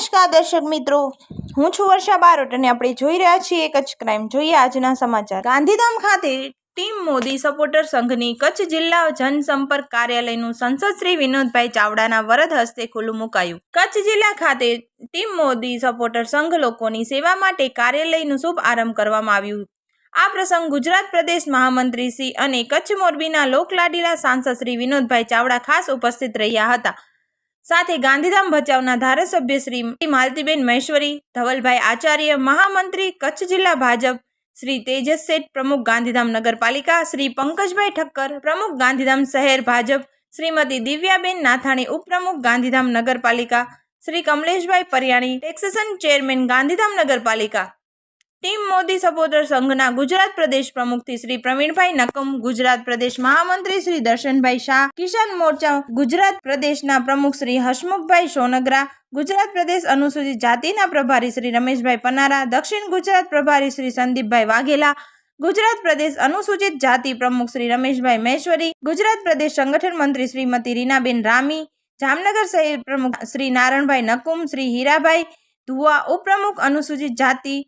નમસ્કાર દર્શક મિત્રો. હું છું વર્ષા બારોટ અને આપણે જોઈ રહ્યા છીએ કચ્છ ક્રાઇમ. જોઈએ આજના સમાચાર. ગાંધીધામ ખાતે ટીમ મોદી સપોર્ટર સંઘની કચ્છ જિલ્લા જનસંપર્ક કાર્યાલયનું સંસદ શ્રી વિનોદભાઈ ચાવડાના વરદ હસ્તે ખુલ્લું મુકાયું. કચ્છ જિલ્લા ખાતે ટીમ મોદી સપોર્ટર સંઘ લોકોની સેવા માટે કાર્યાલયનું શુભ આરંભ કરવામાં આવ્યું. આ પ્રસંગ ગુજરાત પ્રદેશ મહામંત્રી શ્રી અને કચ્છ મોરબીના લોકલાડીલા સાંસદ શ્રી વિનોદભાઈ ચાવડા ખાસ ઉપસ્થિત રહ્યા હતા. સાથે ગાંધીધામ ભચાઉના ધારાસભ્ય શ્રી માલતીબેન મહેશ્વરી, ધવલભાઈ આચાર્ય, મહામંત્રી, કચ્છ જિલ્લા ભાજપ, શ્રી તેજસ શેઠ પ્રમુખ ગાંધીધામ નગરપાલિકા, શ્રી પંકજભાઈ ઠક્કર પ્રમુખ ગાંધીધામ શહેર ભાજપ, શ્રીમતી દિવ્યાબેન નાથાણી ઉપપ્રમુખ ગાંધીધામ નગરપાલિકા, શ્રી કમલેશભાઈ પરિયાણી, ટેક્સેશન ચેરમેન ગાંધીધામ નગરપાલિકા. ટીમ મોદી સપોર્ટર સંઘના ગુજરાત પ્રદેશ પ્રમુખથી શ્રી પ્રવીણભાઈ નકમ, ગુજરાત પ્રદેશ મહામંત્રી શ્રી દર્શનભાઈ શાહ, કિસાન મોરચા ગુજરાત પ્રદેશના પ્રમુખ શ્રી હસમુખભાઈ સોનગરા, ગુજરાત પ્રદેશ અનુસૂચિત જાતિના પ્રભારી શ્રી રમેશભાઈ પનારા, દક્ષિણ ગુજરાત પ્રભારી શ્રી સંદીપભાઈ વાઘેલા, ગુજરાત પ્રદેશ અનુસૂચિત જાતિ પ્રમુખ શ્રી રમેશભાઈ મહેશ્વરી, ગુજરાત પ્રદેશ સંગઠન મંત્રી શ્રીમતી રીનાબેન રામી, જામનગર શહેર પ્રમુખ શ્રી નારણભાઈ નકુમ, શ્રી હીરાભાઈ ધુવા, ઉપપ્રમુખ અનુસૂચિત જાતિ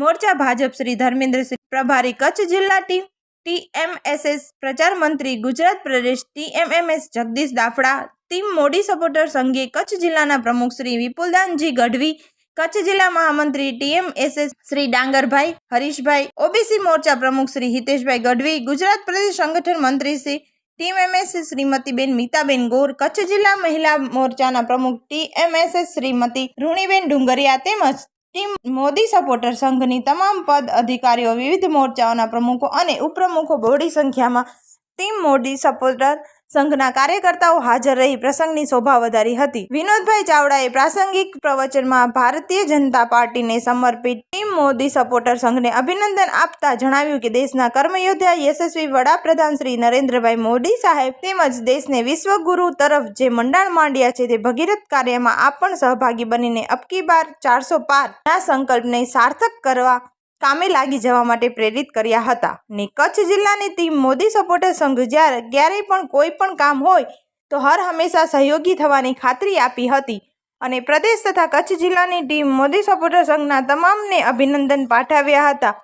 મોરચા ભાજપ શ્રી ધર્મેન્દ્રસિંહ પ્રભારી કચ્છ જિલ્લા ટીમ, ટીએમએસએસ પ્રચાર મંત્રી ગુજરાત પ્રદેશ TMMS Jagdish Dafda, team Modi supporter સંઘે Kutch જિલ્લાના પ્રમુખ શ્રી વિપુલદાનજી ગઢવી, કચ્છ જિલ્લા મહામંત્રી ટીએમએસએસ શ્રી ડાંગરભાઈ હરીશભાઈ, ઓબીસી મોરચા પ્રમુખ શ્રી હિતેશભાઈ ગઢવી, ગુજરાત પ્રદેશ સંગઠન મંત્રી શ્રી ટીમ એમએસ શ્રીમતીબેન મીતાબેન ગોર, કચ્છ જિલ્લા મહિલા મોરચાના પ્રમુખ ટીએમએસએસ શ્રીમતી ઋણીબેન ડુંગરિયા તેમજ ટીમ મોદી સપોર્ટર સંઘની તમામ પદ અધિકારીઓ, વિવિધ મોરચાઓના પ્રમુખો અને ઉપપ્રમુખો બહોળી સંખ્યામાં ટીમ મોદી સપોર્ટર સંઘના કાર્યકર્તાઓ હાજર રહી પ્રસંગની શોભા વધારી હતી. વિનોદભાઈ ચાવડાએ પ્રાસંગિક પ્રવચનમાં ભારતીય જનતા પાર્ટીને સમર્પિત ટીમ મોદી સપોર્ટર સંઘને અભિનંદન આપતા જણાવ્યું કે દેશના કર્મયોદ્ધા યશસ્વી વડાપ્રધાન શ્રી નરેન્દ્રભાઈ મોદી સાહેબ તેમજ દેશને વિશ્વગુરુ તરફ જે મંડાણ માંડ્યા છે તે ભગીરથ કાર્યમાં આપ પણ સહભાગી બનીને અબકી બાર ચારસો પાર ના સંકલ્પને સાર્થક કરવા કામે લાગી જવા માટે પ્રેરિત કર્યા હતા. ને કચ્છ જિલ્લાની ટીમ મોદી સપોર્ટર સંઘ જ્યારે ક્યારેય પણ કોઈ પણ કામ હોય તો હર હંમેશા સહયોગી થવાની ખાતરી આપી હતી. અને પ્રદેશ તથા કચ્છ જિલ્લાની ટીમ મોદી સપોર્ટર સંઘના તમામને અભિનંદન પાઠવ્યા હતા.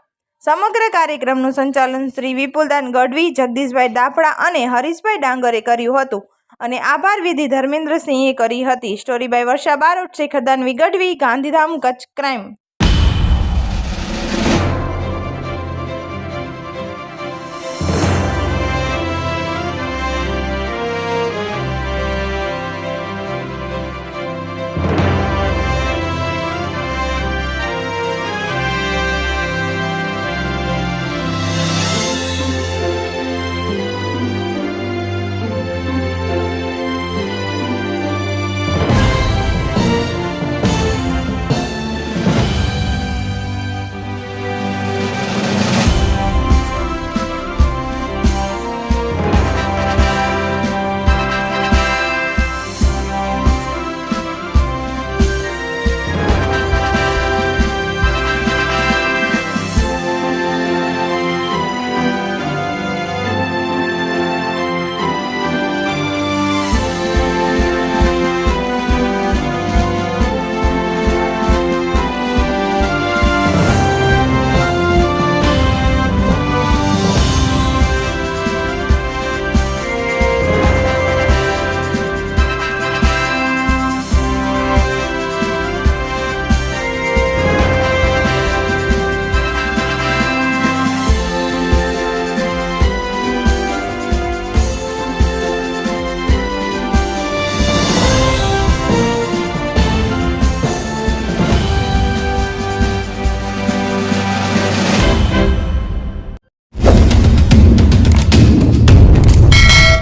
સમગ્ર કાર્યક્રમનું સંચાલન શ્રી વિપુલદાન ગઢવી, જગદીશભાઈ દાફડા અને હરીશભાઈ ડાંગરે કર્યું હતું. અને આભાર વિધિ ધર્મેન્દ્રસિંહે કરી હતી. સ્ટોરી બાય વર્ષા બારોટ શેખરદાન વિગઢવી ગાંધીધામ કચ્છ ક્રાઇમ